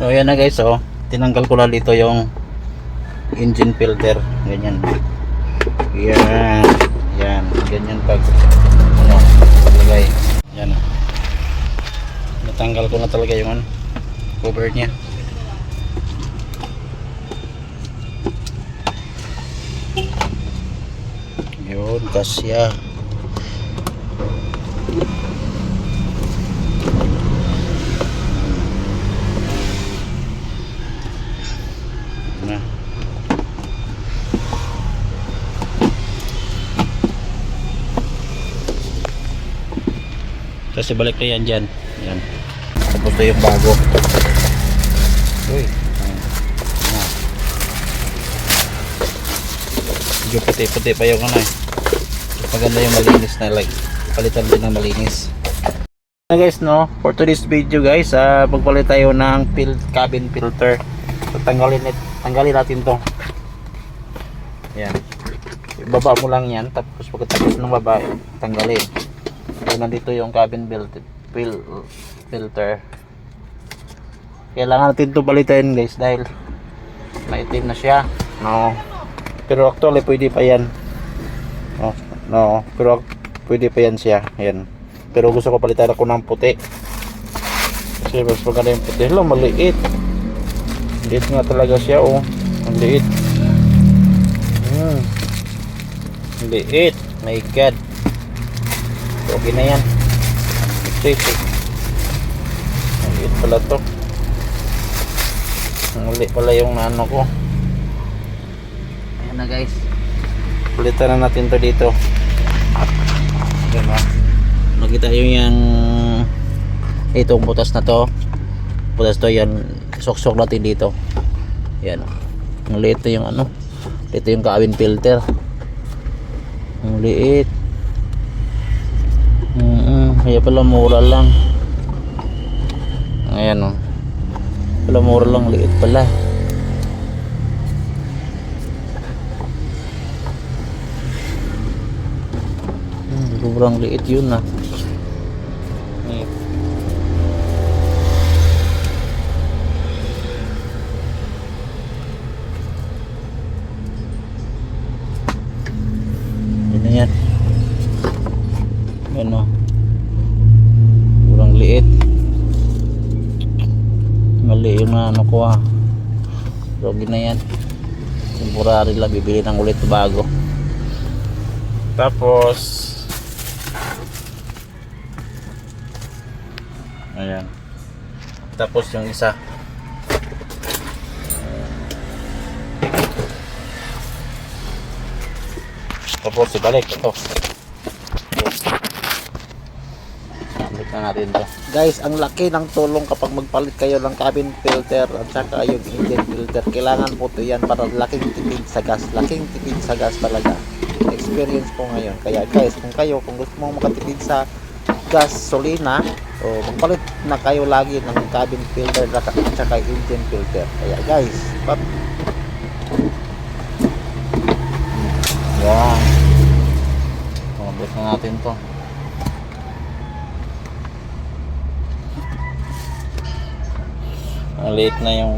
So yan na guys oh. Tinanggal ko lang dito yung engine filter. Ganyan. Yan. Yan. Ganyan pag ano, lagay. Yan. oh. Natanggal ko na talaga yung ano, cover niya. Yun, kasya. Kasi balik na yan dyan. Yan. Tapos ito yung bago. Uy. Ayan. Na. Medyo puti-puti pa yung ano eh. Maganda yung malinis na like. Palitan din ng malinis. Na guys no, for today's video guys, ah magpalit tayo ng fil cabin filter. So, tanggalin, tanggalin natin to. Yan. Ibaba mo lang yan, tapos pagkatapos ng baba, tanggalin. So, nandito yung cabin built, fil, filter. Kailangan natin to palitan guys dahil maitim na siya. No. Pero actually pwede pa yan. No, no, pero pwede pa yan siya. Yan. Pero gusto ko palitan ako ng puti. Kasi mas maganda yung puti. Hello, maliit. Liit nga talaga siya, oh. Ang liit. Hmm. Ang liit. My God. Okay na yan. Ito, ito. Ang liit pala to. Ang liit pala yung ano ko. Ayan na guys. Palitan na natin to dito. O. Nakita yung yung itong butas na to. Butas to yan. Sok-sok natin dito. Ayan o. Ang liit yung ano. Ito yung cabin filter. Ang liit. Kaya pala mura lang. Ayan o. Pala mura lang. Liit pala. Hmm, sobrang liit yun ah. Na yan. Ano? Sobrang liit. Mali yung ano ko ah. So, na yan. Temporary lang bibili ng ulit bago. Tapos Ayan. Tapos yung isa. Tapos ibalik ito. Na natin to. Guys, ang laki ng tulong kapag magpalit kayo ng cabin filter at saka yung engine filter. Kailangan po ito yan para laking tipid sa gas. Laking tipid sa gas talaga. Experience po ngayon. Kaya guys, kung kayo, kung gusto mong makatipid sa gasolina, o magpalit na kayo lagi ng cabin filter at saka engine filter. Kaya guys, pap Yan. Mabot na natin to. Maliit na yung